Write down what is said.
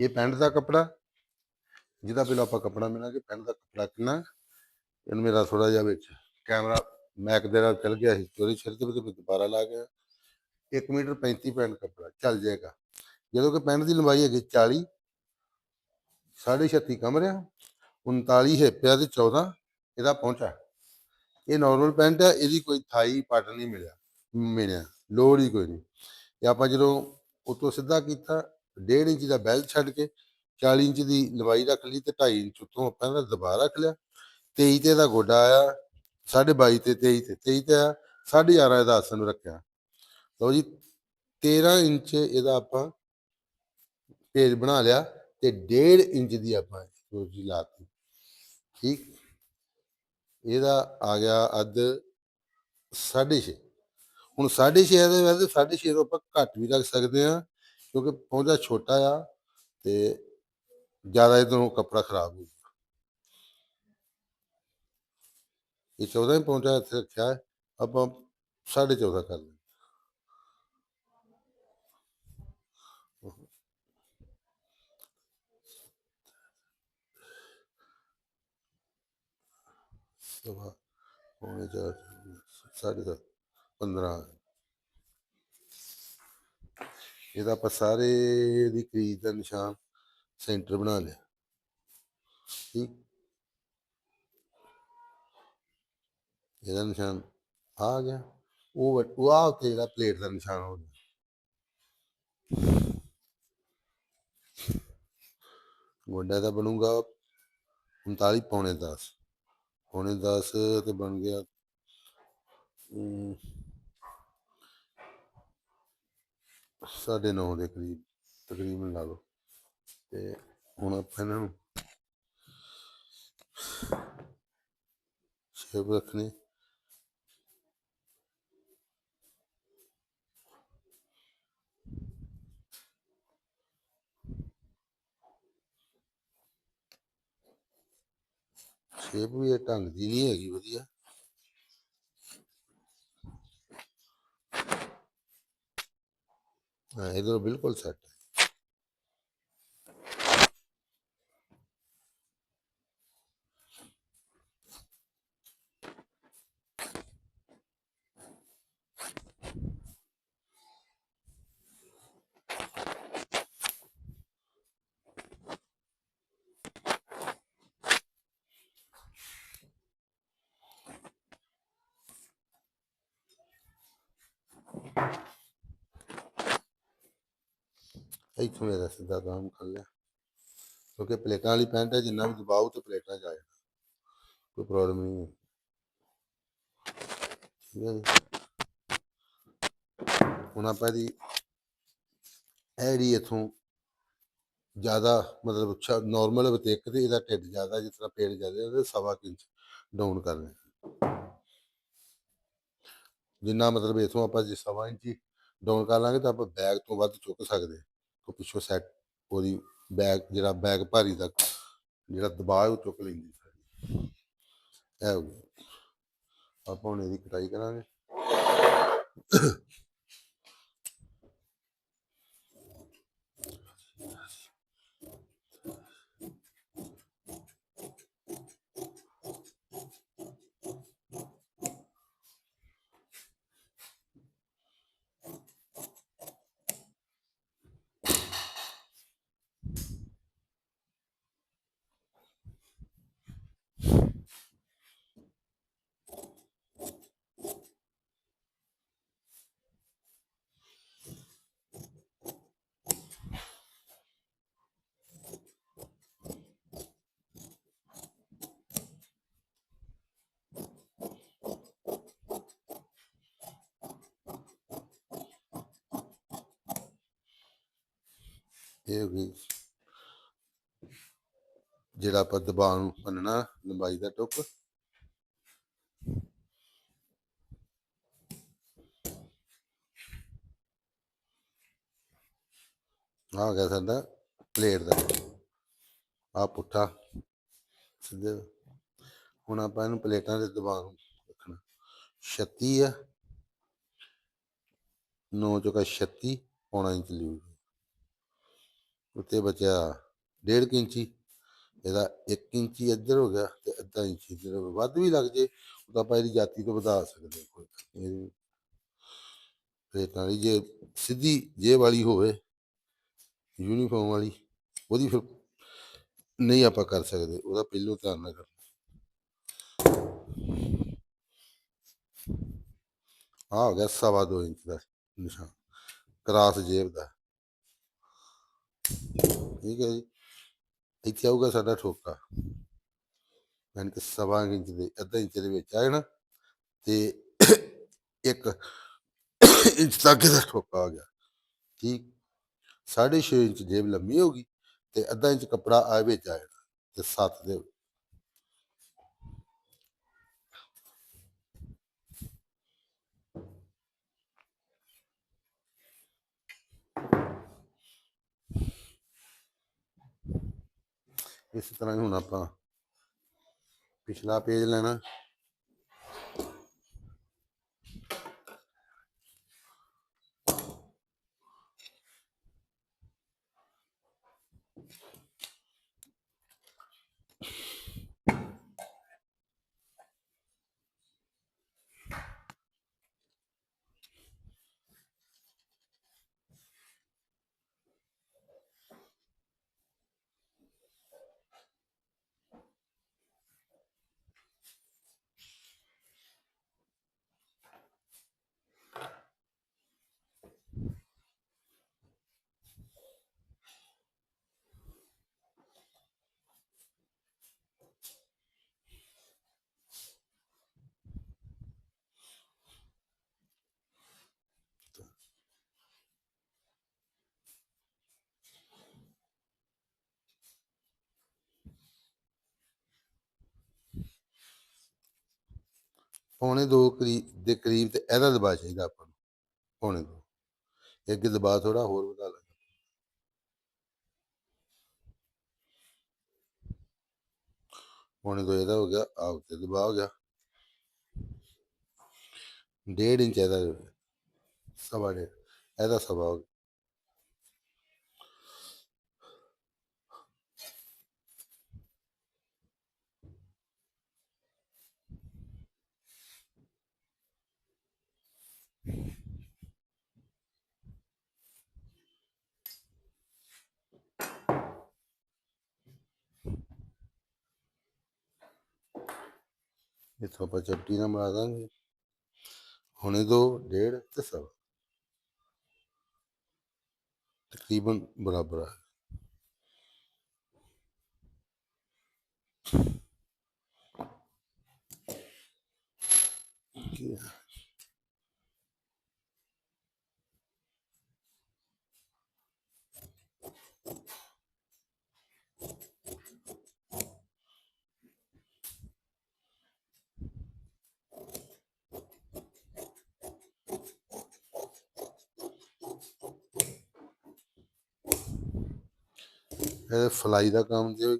ਇਹ ਪੈਂਟ ਦਾ ਕੱਪੜਾ, ਜਿਹਦਾ ਪਹਿਲਾਂ ਆਪਾਂ ਕੱਪੜਾ ਮਿਲਾਂਗੇ, ਪੈਂਟ ਦਾ ਕੱਪੜਾ ਕਿੰਨਾ, ਇਹਨੂੰ ਮੇਰਾ ਥੋੜਾ ਜਿਹਾ ਵਿੱਚ ਕੈਮਰਾ ਮੈਕ ਦੇ ਨਾਲ ਚੱਲ ਗਿਆ ਸੀ ਚੋਰੀ ਛਿਰ ਤੇ ਦੁਬਾਰਾ ਲਾ ਗਿਆ 1 ਮੀਟਰ 35 ਪੈਂਟ ਕੱਪੜਾ, ਚੱਲ ਜਾਏਗਾ। ਜਦੋਂ ਕਿ ਪੈਂਟ ਦੀ ਲੰਬਾਈ ਹੈਗੀ 40 36 ਕਮਰਿਆ 39 ਹਿੱਪਿਆ ਤੇ 14 ਇਹਦਾ ਪਹੁੰਚਾ ਇਹ ਨਾਰਮਲ ਪੈਂਟ ਹੈ, ਇਹਦੀ ਕੋਈ ਥਾਈ ਪਟ ਨਹੀਂ ਮਿਲਿਆ ਮਿਲਿਆ, ਲੋੜ ਹੀ ਕੋਈ ਨਹੀਂ। ਇਹ ਆਪਾਂ ਜਦੋਂ ਉਤੋਂ ਸਿੱਧਾ ਕੀਤਾ 1.5 ਇੰਚ ਦਾ ਬੈਲ ਛੱਡ ਕੇ 40 ਇੰਚ ਦੀ ਲੰਬਾਈ ਰੱਖ ਲਈ ਤੇ 2.5 ਇੰਚ ਉਤੋਂ ਆਪਾਂ ਇਹਦਾ ਦਬਾ ਰੱਖ ਲਿਆ। 23 ਤੇ ਦਾ ਗੋਡਾ ਆਇਆ 22.5 ਤੇ 23 ਤੇ 23 ਤੇ ਆ 11.5 ਇਹਦਾ ਆਸਣ ਨੂੰ ਰੱਖਿਆ। ਲਓ ਜੀ 13 ਇੰਚ ਇਹਦਾ ਆਪਾਂ ਪੇਜ ਬਣਾ ਲਿਆ ਤੇ 1.5 ਇੰਚ ਦੀ ਆਪਾਂ ਰੋਜੀ ਲਾਤੀ ਠੀਕ? ਇਹਦਾ ਆ ਗਿਆ ਅੱਧ 6.5 ਹੁਣ 6.5 ਦੇ ਵੈਸੇ 6.5 ਤੋਂ ਆਪਾਂ ਘੱਟ ਵੀ ਰੱਖ ਸਕਦੇ ਆ ਕਿਉਂਕਿ ਪੌਂਦਾ ਛੋਟਾ ਆ ਤੇ ਜ਼ਿਆਦਾ ਇਧਰੋਂ ਕੱਪੜਾ ਖਰਾਬ ਹੋ ਜਾਊਗਾ ਇਹ 14 ਹੀ ਪਹੁੰਚਾ ਇੱਥੇ ਰੱਖਿਆ ਹੈ ਆਪਾਂ 14.5 ਕਰ ਲਈ ਸਵਾ ਪੌਣੇ ਚਾਰ ਸਾਢੇ ਸੱਤ 15 ਇਹਦਾ ਆਪਾਂ ਸਾਰੇ ਦੀ ਕਰੀਜ਼ ਦਾ ਨਿਸ਼ਾਨ ਸੈਂਟਰ ਬਣਾ ਲਿਆ। ਠੀਕ? ਇਹਦਾ ਨਿਸ਼ਾਨ ਆ ਗਿਆ। ਉਹ ਉਹ ਆ ਉੱਤੇ ਜਿਹੜਾ ਪਲੇਟ ਦਾ ਨਿਸ਼ਾਨ ਹੋ ਗਿਆ। ਗੋਡਾ ਦਾ ਬਣੂਗਾ 39 ਪੌਣੇ 10 ਪੌਣੇ 10 ਤੇ ਬਣ ਗਿਆ ਅਮ, ਸਾਢੇ 9 ਦੇ ਕਰੀਬ ਤਕਰੀਬਨ ਲਾ ਲਓ। ਤੇ ਹੁਣ ਆਪਾਂ ਇਹਨਾਂ ਨੂੰ ਸ਼ੇਪ ਰੱਖਣੀ। ਸ਼ੇਪ ਵੀ ਇਹ ਢੰਗ ਦੀ ਨਹੀਂ ਹੈਗੀ ਵਧੀਆ। ਹਾਂ ਇਧਰ ਬਿਲਕੁਲ ਸੈੱਟ ਹੈ ਇੱਥੋਂ ਮੇਰਾ ਸਿੱਧਾ ਕੰਮ ਕਰ ਲਿਆ। ਕਿਉਂਕਿ ਪਲੇਟਾਂ ਵਾਲੀ ਪੈਂਟ ਹੈ, ਜਿੰਨਾ ਵੀ ਦਬਾਓ ਤੇ ਪਲੇਟਾਂ ਚ ਆ ਜਾਣਾ। ਕੋਈ ਪ੍ਰੋਬਲਮ ਨਹੀਂ ਹੈ। ਠੀਕ ਹੈ ਜੀ। ਹੁਣ ਆਪਾਂ ਇਹਦੀ, ਇਹ ਜਿਹੜੀ ਇਥੋਂ ਜ਼ਿਆਦਾ ਮਤਲਬ ਅੱਛਾ ਨਾਰਮਲ ਬਤੇਕ ਤੇ ਇਹਦਾ ਢਿੱਡ ਜ਼ਿਆਦਾ, ਜਿਸ ਤਰ੍ਹਾਂ ਪੇਟ ਜ਼ਿਆਦਾ, ਉਹਦੇ ਸਵਾ ਇੰਚ ਡਾਊਨ ਕਰਨਾ ਜਿੰਨਾ ਮਤਲਬ ਇਥੋਂ ਆਪਾਂ ਜੇ ਸਵਾ ਇੰਚ ਡਾਊਨ ਕਰ ਲਾਂਗੇ ਤਾਂ ਆਪਾਂ ਬੈਗ ਤੋਂ ਵੱਧ ਚੁੱਕ ਸਕਦੇ ਹਾਂ ਪਿੱਛੋਂ ਸੈੱਟ ਉਹਦੀ ਬੈਗ ਜਿਹੜਾ ਬੈਗ ਭਾਰੀ ਦਾ, ਜਿਹੜਾ ਦਬਾਅ ਉਹ ਚੁੱਕ ਲੈਂਦੀ ਸਾਰੀ ਇਹ ਹੋ ਗਿਆ। ਆਪਾਂ ਹੁਣ ਇਹਦੀ ਕਟਾਈ ਕਰਾਂਗੇ। ਇਹ ਹੋ ਗਈ ਜਿਹੜਾ ਆਪਾਂ ਦਬਾਅ ਨੂੰ ਮੰਨਣਾ ਲੰਬਾਈ ਦਾ ਟੁੱਕ। ਆ ਗਿਆ ਸਾਡਾ ਪਲੇਟ ਦਾ। ਆ ਪੁੱਠਾ। ਸਿੱਧੇ। ਹੁਣ ਆਪਾਂ ਇਹਨੂੰ ਪਲੇਟਾਂ ਦੇ ਦਬਾਅ ਨੂੰ ਰੱਖਣਾ। 36 ਆ। 9 ਚੁਕਾ 36 ਪੌਣਾ ਇੰਚ ਲਿਓ ਉੱਤੇ ਬਚਿਆ ਡੇਢ ਕੁ ਇੰਚੀ ਇਹਦਾ 1 ਇੰਚੀ ਇੱਧਰ ਹੋ ਗਿਆ ਤੇ ਅੱਧਾ ਇੰਚੀ ਇੱਧਰ ਹੋ ਗਿਆ। ਵੱਧ ਵੀ ਲੱਗ ਜੇ, ਉਹ ਤਾਂ ਆਪਾਂ ਇਹਦੀ ਜਾਤੀ ਤੋਂ ਵਧਾ ਸਕਦੇ ਕੋਈ ਗੱਲ ਨੀ। ਜੇ ਸਿੱਧੀ ਜੇਬ ਵਾਲੀ ਹੋਵੇ, ਯੂਨੀਫਾਰਮ ਵਾਲੀ, ਉਹਦੀ ਫਿਰ ਨਹੀਂ ਆਪਾਂ ਕਰ ਸਕਦੇ, ਉਹਦਾ ਪਹਿਲੋਂ ਧਿਆਨ ਨਾ ਕਰ ਆ ਹੋ ਗਿਆ ਸਵਾ ਦੋ ਇੰਚ ਦਾ ਨਿਸ਼ਾਨ, ਕਰਾਸ ਜੇਬ ਦਾ ਠੀਕ ਹੈ ਜੀ, ਇੱਥੇ ਆਊਗਾ ਸਾਡਾ ਠੋਕਾ। ਯਾਨੀ ਕਿ ਸਵਾ ਇੰਚ ਦੇ, ਅੱਧਾ ਇੰਚ ਦੇ ਵਿੱਚ ਆ ਜਾਣਾ ਤੇ ਇੱਕ ਇੰਚ ਤੱਕ ਦਾ ਠੋਕਾ ਆ ਗਿਆ। ਠੀਕ 6.5 ਇੰਚ ਜੇਬ ਲੰਮੀ ਹੋਗੀ ਤੇ ਅੱਧਾ ਇੰਚ ਕਪੜਾ ਆ ਵਿੱਚ ਆ ਜਾਣਾ ਤੇ 7 ਦੇ ਇਸ ਤਰ੍ਹਾਂ ਹੀ ਹੁਣ ਆਪਾਂ ਪਿਛਲਾ ਪੇਜ ਲੈਣਾ। ਪੌਣੇ ਦੋ ਕਰੀਬ ਦੇ ਕਰੀਬ ਤੇ ਇਹਦਾ ਦਬਾਅ ਚਾਹੀਦਾ ਆਪਾਂ ਨੂੰ, ਪੌਣੇ ਦੋ। ਇਹ ਅੱਗੇ ਦਬਾਅ ਥੋੜਾ ਹੋਰ ਵਧਾ ਲਾਂਗੇ। ਪੌਣੇ ਦੋ ਇਹਦਾ ਹੋ ਗਿਆ ਆ ਉੱਤੇ ਦਬਾਅ ਹੋ ਗਿਆ। ਡੇਢ ਇੰਚ ਇਹਦਾ, ਸਵਾ ਡੇਢ, ਇਹਦਾ ਸਵਾ ਹੋ ਗਿਆ। ਇੱਥੋਂ ਆਪਾਂ ਚੱਪਟੀ ਨਾਲ ਮਿਲਾ ਦਾਂਗੇ ਹੁਣੇ ਦੋ ਡੇਢ ਤੇ ਸਵਾ ਤਕਰੀਬਨ ਬਰਾਬਰ ਆ ਕੀ ਇਹ ਫਲਾਈ ਦਾ ਕੰਮ ਜੇ